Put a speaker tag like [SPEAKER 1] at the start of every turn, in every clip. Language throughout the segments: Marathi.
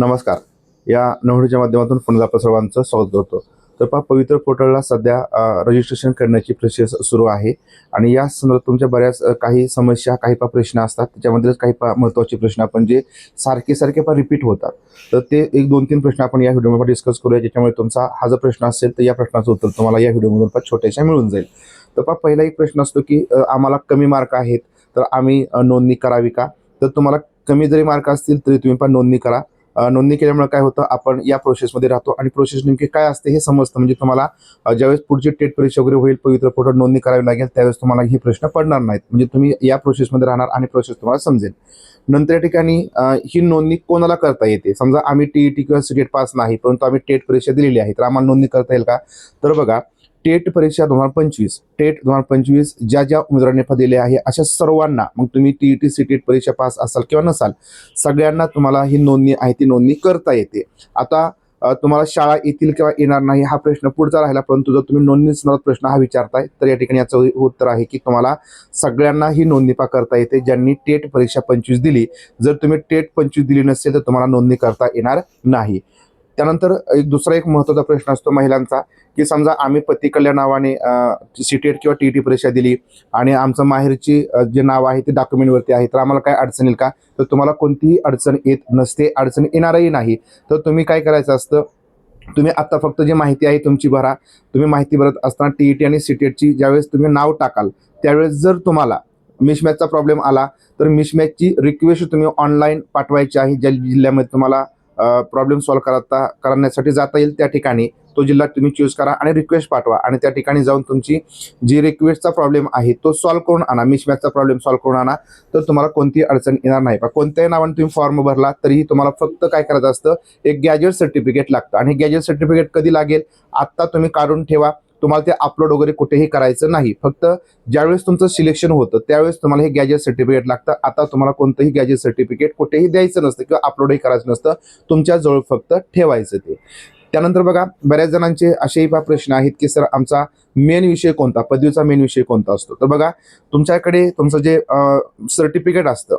[SPEAKER 1] नमस्कार. या नवडीच्या माध्यमातून पुन्हा आपल्या सर्वांचं स्वागत करतो. तर पहा पवित्र पोर्टलला सध्या रजिस्ट्रेशन करण्याची प्रोसेस सुरू आहे. आणि या संदर्भात तुमच्या बऱ्याच काही समस्या काही पा प्रश्न असतात. त्याच्यामध्येच काही पा महत्त्वाचे प्रश्न आपण जे सारखे सारखे पा रिपीट होतात. तर ते एक दोन तीन प्रश्न आपण या व्हिडिओमध्ये डिस्कस करूया. ज्याच्यामुळे तुमचा हा जो प्रश्न असेल तर या प्रश्नाचं उत्तर तुम्हाला या व्हिडिओमधून पण छोट्याशा मिळून जाईल. तर पहा पहिला एक प्रश्न असतो की आम्हाला कमी मार्क आहेत तर आम्ही नोंदणी करावी का? तर तुम्हाला कमी जरी मार्क असतील तरी तुम्ही पण नोंदणी करा. नोंदणी केल्यामुळे काय होतं आपण या प्रोसेसमध्ये राहतो. आणि प्रोसेस नेमकी काय असते हे समजतं. म्हणजे तुम्हाला ज्यावेळेस पुढची टेट परीक्षा वगैरे होईल पवित्र पोर्टल नोंदणी करावी लागेल त्यावेळेस तुम्हाला हे प्रश्न पडणार नाहीत. म्हणजे तुम्ही या प्रोसेसमध्ये राहणार आणि प्रोसेस तुम्हाला समजेल. नंतर या ठिकाणी ही नोंदणी कोणाला करता येते? समजा आम्ही टी ई टी किंवा सिटेट पास नाही परंतु आम्ही टेट परीक्षा दिलेली आहे तर आम्हाला नोंदणी करता येईल का? तर बघा टेट परीक्षा दोन हजार पंचवीस टेट दोन हजार पंचवीस ज्या ज्या उमेदवारांनी पद दिले आहे अशा सर्वांना मग तुम्ही T E T C TET परीक्षा पास असाल किंवा नसाल सगळ्यांना तुम्हाला ही नोंदणी आहे ती नोंदणी करता येते. आता तुम्हाला शाळा येतील किंवा येणार नाही हा प्रश्न पुढचा राहिला परंतु जर तुम्ही नोंदणी संदर्भात प्रश्न हा विचारताय तर या ठिकाणी याचं उत्तर आहे की तुम्हाला सगळ्यांना ही नोंदणी पा करता येते ज्यांनी टेट परीक्षा पंचवीस दिली. जर तुम्ही टेट पंचवीस दिली नसेल तर तुम्हाला नोंदणी करता येणार नाही. त्यानंतर एक दुसरा एक महत्त्वाचा प्रश्न असतो महिलांचा की समजा आम्ही पती कल्याण नावाने सीटेट किंवा टी टी परीक्षा दिली आणि आमचं माहेरची जे नाव आहे ते डॉक्युमेंटवरती आहे तर आम्हाला काय अडचण येईल का? तर तुम्हाला कोणतीही अडचण येत नसते अडचण येणारही नाही. तर तुम्ही काय करायचं असतं? तुम्ही आत्ता फक्त जी माहिती आहे तुमची भरा. तुम्ही माहिती भरत असताना टी ई टी आणि सीटेटची ज्यावेळेस तुम्ही नाव टाकाल त्यावेळेस जर तुम्हाला मिसमॅचचा प्रॉब्लेम आला तर मिसमॅचची रिक्वेस्ट तुम्ही ऑनलाईन पाठवायची आहे ज्या जिल्ह्यामध्ये तुम्हाला प्रॉब्लेम सॉल्व्ह करता करण्यासाठी जाता येईल त्या ठिकाणी. तो जिल्हा तुम्ही चूज करा आणि रिक्वेस्ट पाठवा आणि त्या ठिकाणी जाऊन तुमची जी रिक्वेस्टचा प्रॉब्लेम आहे तो सॉल्व्ह करून आणा. मिसमॅचचा प्रॉब्लेम सॉल्व्ह करून आणा. तर तुम्हाला कोणतीही अडचण येणार नाही. पण कोणत्याही नावाने तुम्ही फॉर्म भरला तरीही तुम्हाला फक्त काय करायचं असतं? एक गॅजेट सर्टिफिकेट लागतं. आणि गॅजेट सर्टिफिकेट कधी लागेल? आत्ता तुम्ही काढून ठेवा. तुम्हाला ते अपलोड वगैरे कुठेही करायचं नाही. फक्त ज्यावेळेस तुमचं सिलेक्शन होतं त्यावेळेस तुम्हाला हे गॅजेट सर्टिफिकेट लागतं. आता तुम्हाला कोणतंही गॅजेट सर्टिफिकेट कुठेही द्यायचं नसतं किंवा अपलोडही करायचं नसतं. तुमच्याजवळ फक्त ठेवायचं ते. त्यानंतर बघा बऱ्याच जणांचे असेही प्रश्न आहेत की सर आमचा मेन विषय कोणता? पदवीचा मेन विषय कोणता असतो? तर बघा तुमच्याकडे तुमचं जे सर्टिफिकेट असतं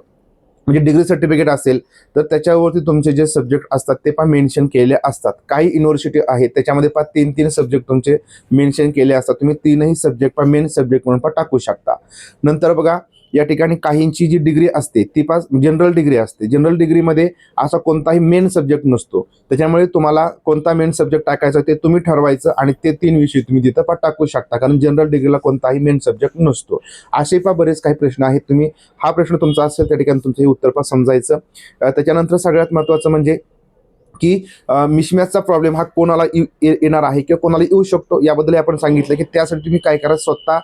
[SPEAKER 1] म्हणजे डिग्री सर्टिफिकेट असेल तर त्याच्यावरती तुमचे जे सब्जेक्ट असतात ते पण मेन्शन केले असतात. काही युनिव्हर्सिटी आहेत त्याच्यामध्ये पहा तीन तीन सब्जेक्ट तुमचे मेन्शन केले असतात. तुम्ही तीनही सब्जेक्ट पण मेन सब्जेक्ट म्हणून पण टाकू शकता. नंतर बघा या ठिकाणी काहींची जी डिग्री असते ती पास जनरल डिग्री असते. जनरल डिग्रीमध्ये असा कोणताही मेन सब्जेक्ट नसतो. त्याच्यामुळे तुम्हाला कोणता मेन सब्जेक्ट टाकायचा ते तुम्ही ठरवायचं आणि ते तीन विषय तुम्ही तिथं पण टाकू शकता. कारण जनरल डिग्रीला कोणताही मेन सब्जेक्ट नसतो. असे पण बरेच काही प्रश्न आहेत. तुम्ही हा प्रश्न तुमचा असेल त्या ठिकाणी तुमचं हे उत्तर पण समजायचं. त्याच्यानंतर सगळ्यात महत्त्वाचं म्हणजे की मिसमॅचचा प्रॉब्लेम हा कोणाला येणार आहे किंवा कोणाला येऊ शकतो याबद्दल आपण सांगितलं की त्यासाठी तुम्ही काय करा स्वतः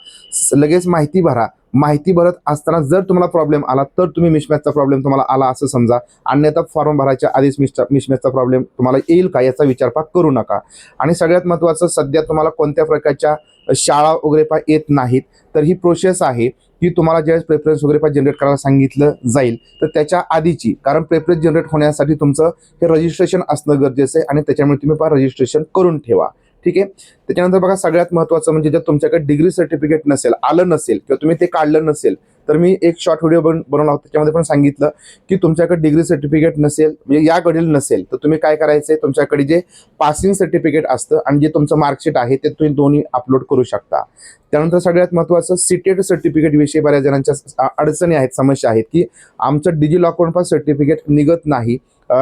[SPEAKER 1] लगेच माहिती भरा. माहिती भरत असताना जर तुम्हाला प्रॉब्लेम आला तर तुम्ही मिशमॅचचा प्रॉब्लेम तुम्हाला आला असं समजा. अन्यथा फॉर्म भरायच्या आधीच मिस मिशमॅचचा प्रॉब्लेम तुम्हाला येईल का? याचा विचार पा करू नका. आणि सगळ्यात महत्त्वाचं सध्या तुम्हाला कोणत्या प्रकारच्या शाळा वगैरे पा येत नाहीत तर ही प्रोसेस आहे की तुम्हाला ज्यावेळेस प्रेफरन्स वगैरे पा जनरेट करायला सांगितलं जाईल तर त्याच्या आधीची कारण प्रेफरन्स जनरेट होण्यासाठी तुमचं हे रजिस्ट्रेशन असणं गरजेचं आहे आणि त्याच्यामुळे तुम्ही पा रजिस्ट्रेशन करून ठेवा. ठीक आहे? त्याच्यानंतर बघा सगळ्यात महत्त्वाचं म्हणजे जर तुमच्याकडे डिग्री सर्टिफिकेट नसेल आलं नसेल किंवा तुम्ही ते काढलं नसेल तर मी एक शॉर्ट व्हिडिओ बन बनवला होता. त्याच्यामध्ये पण सांगितलं की तुमच्याकडे डिग्री सर्टिफिकेट नसेल म्हणजे याकडील नसेल तर तुम्ही काय करायचं तुमच्याकडे जे पासिंग सर्टिफिकेट असतं आणि जे तुमचं मार्कशीट आहे ते तुम्ही दोन्ही अपलोड करू शकता. त्यानंतर सगळ्यात महत्त्वाचं सिटेट सर्टिफिकेट विषयी बऱ्याच जणांच्या अडचणी आहेत समस्या आहेत की आमचं डिजी लॉकवरून पण सर्टिफिकेट निघत नाही.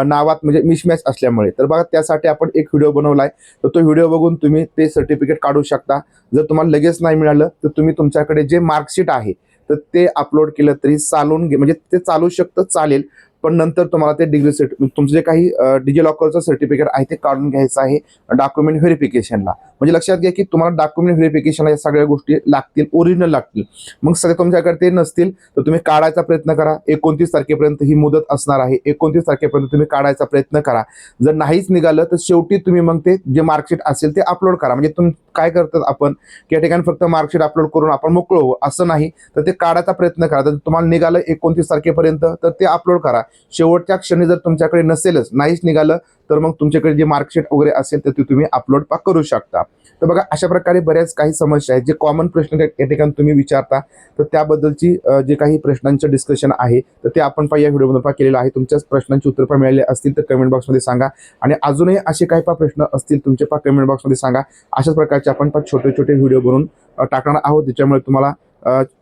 [SPEAKER 1] नावात म्हणजे मिसमॅच असल्यामुळे. तर बघा त्यासाठी आपण एक व्हिडिओ बनवला आहे तर तो व्हिडिओ बघून तुम्ही ते सर्टिफिकेट काढू शकता. जर तुम्हाला लगेच नाही मिळालं तर तुम्ही तुमच्याकडे जे मार्कशीट आहे तर ते अपलोड केलं तरी चालून घे म्हणजे ते चालू शकतं चालेल. पण नंतर तुम्हाला ते डिग्री सर्ट तुमचं जे काही डिजी लॉकरचं सर्टिफिकेट आहे ते काढून घ्यायचं आहे डॉक्युमेंट व्हेरिफिकेशनला म्हणजे लक्षात घ्या की तुम्हाला डॉक्युमेंट व्हेरिफिकेशनला या सगळ्या गोष्टी लागतील ओरिजिनल लागतील. मग सगळे तुमच्याकडे ते नसतील तर तुम्ही काढायचा प्रयत्न करा. एकोणतीस तारखेपर्यंत ही मुदत असणार आहे. एकोणतीस तारखेपर्यंत तुम्ही काढायचा प्रयत्न करा. जर नाहीच निघालं तर शेवटी तुम्ही मग ते जे मार्कशीट असेल ते अपलोड करा. म्हणजे तुम्ही काय करतात आपण? या ठिकाणी फक्त मार्कशीट अपलोड करून आपण मोकळं हो असं नाही. तर ते काढायचा प्रयत्न करा. तर तुम्हाला निघालं एकोणतीस तारखेपर्यंत तर ते अपलोड करा. शेवटच्या क्षणी जर तुमच्याकडे नसेलच नाहीच निघालं तर मग तुमच्याकडे जे मार्कशीट वगैरे असेल तर ते तुम्ही अपलोड पा करू शकता. तर बघा अशा प्रकारे बऱ्याच काही समस्या आहेत. जे कॉमन प्रश्न या ठिकाणी तुम्ही विचारता तर त्याबद्दलची जे काही प्रश्नांचं डिस्कशन आहे तर ते आपण पा या व्हिडिओमध्ये पा केलेलं आहे. तुमच्याच प्रश्नांची उत्तर पा मिळाले असतील तर कमेंट बॉक्समध्ये सांगा. आणि अजूनही असे काही पा प्रश्न असतील तुमचे पा कमेंट बॉक्समध्ये सांगा. अशाच प्रकारचे आपण पा छोटे छोटे व्हिडिओ बनवून टाकणार आहोत. ज्याच्यामुळे तुम्हाला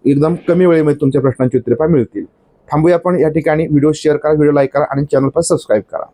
[SPEAKER 1] एकदम कमी वेळेमध्ये तुमच्या प्रश्नांची उत्तरे पा मिळतील. थांबूया आपण या ठिकाणी. व्हिडिओ शेअर करा व्हिडिओ लाईक करा आणि चॅनल पण सबस्क्राईब करा.